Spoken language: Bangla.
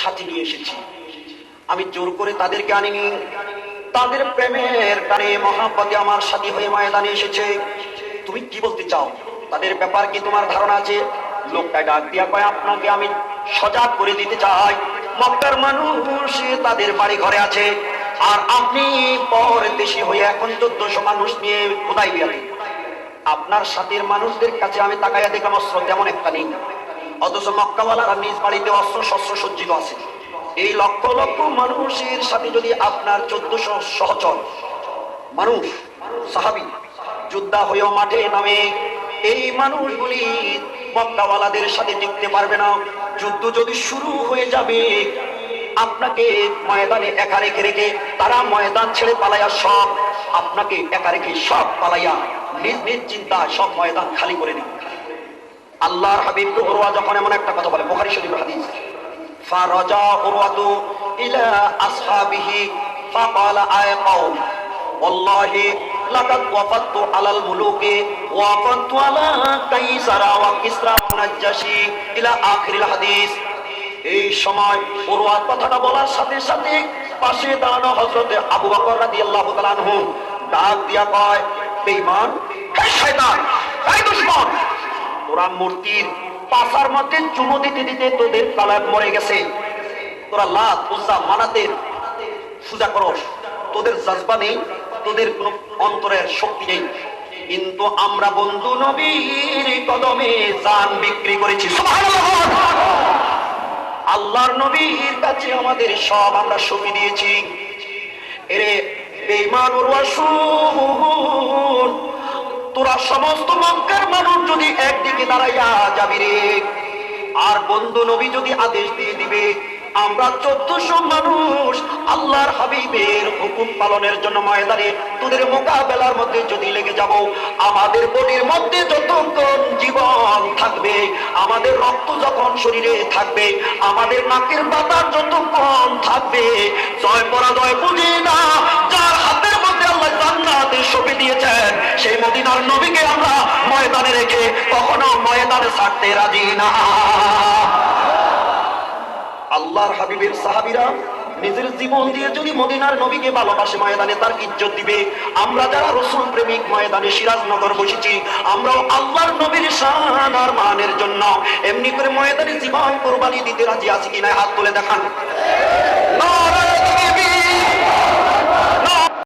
সাথে নিয়ে এসেছি। আমি জোর করে তাদেরকে আনিনি। তাদের প্রেমের টানে মহাপদে আমার সাথী হয়ে ময়দানে এসেছে। তুমি কি বলতে চাও? তাদের ব্যাপার কি তোমার ধারণা আছে? লোকটা ডাক দিয়া কয়, আপনাকে আমি সজাগ করে দিতে চাই। মক্কার মানুষ তাদের বাড়ি ঘরে আছে। আর আপনি পর দেশি হয়ে এখন চোদ্দশো মানুষ নিয়ে কোথায় বিয়াতে আপনার সাথের মানুষদের কাছে আমি তাকাইয়া দেখলাম অস্ত্র তেমন একটা নেই। অথচ মক্কাওয়ালারা নিজ বাড়িতে অস্ত্র শস্ত্র সজ্জিত আছে। এই লক্ষ লক্ষ মানুষের সাথে যদি আপনার চোদ্দশো সহচর মানুষ, সাহাবি, যোদ্ধা হয়েও মাঠে নামে, এই মানুষগুলি মক্কাওয়ালাদের সাথে টিকতে পারবে না। যুদ্ধ যদি শুরু হয়ে যাবে, আপনাকে ময়দানে একা রেখে রেখে তারা ময়দান ছেড়ে পালাইয়া সব, আপনাকে একা রেখে সব পালাইয়া নিজ নিজ চিন্তা সব ময়দান খালি করে দিন আল্লাহর হাবিব উরওয়া যখন এমন একটা কথা বলে, বোখারি শরীফ হাদিস। ফারাজা উরওয়াতু ইলা আসহাবিহি ফাকালা আয় কওম, ওয়াল্লাহি লাকাদ ওয়াফাতু আলাল মুলুকি ওয়াফাতু আলা কাইসারা ওয়া কিসরা নাজাশি ইলা আখিরিল হাদিস। এই সময় উরওয়াত কথাটা বলার সাথে সাথে পাশে দাঁড়ানো হযরত আবু বকর রাদিয়াল্লাহু তাআলা আনহু ডাক দিয়া কয়, বেঈমান, হে শয়তান, হে দুশমন তোরা মূর্তির পাশার মধ্যে চুমো দিতে দিতে তোদের তালাক মরে গেছে। তোরা লাত উজ্জা, মানাতের পূজা করস। তোদের জাজবা নেই, তোদের কোন অন্তরের শক্তি নেই। কিন্তু আমরা বন্ধু নবীর কদমে জান বিক্রি করেছি। আল্লাহর নবীর কাছে আমাদের সব আমরা সঁপে দিয়েছি। এরে শুন তোরা সমস্ত মক্কার মানুষ যদি একদিকে দাঁড়াইয়া যাবি রে, আর বন্ধু নবী যদি আদেশ দিয়ে দিবে, আমরা চোদ্দশো মানুষ আল্লাহর হাবিবের হুকুম পালনের জন্য ময়দানে তোদের মোকাবেলার মধ্যে যদি লেগে যাব, আমাদের বডির মধ্যে যতক্ষণ জীবন থাকবে, আমাদের রক্ত যখন শরীরে থাকবে, আমাদের নাকের বাতাস যতক্ষণ থাকবে, জয় পরাজয় বুঝি ময়দানে রেখে কখনো ময়দানে ছাড়তে রাজি না। আল্লাহর হাবিবের সাহাবিরা নিজের জীবন দিয়ে যদি মদিনার নবীকে ভালোবাসে, ময়দানে তার ইজ্জত দিবে। আমরা যারা রসুল প্রেমিক ময়দানে সিরাজনগর বসেছি, আমরাও আল্লাহর নবীর শান আর মানের জন্য এমনি করে ময়দানে জীবন কোরবানি দিতে রাজি আছি কিনা হাত তুলে দেখান।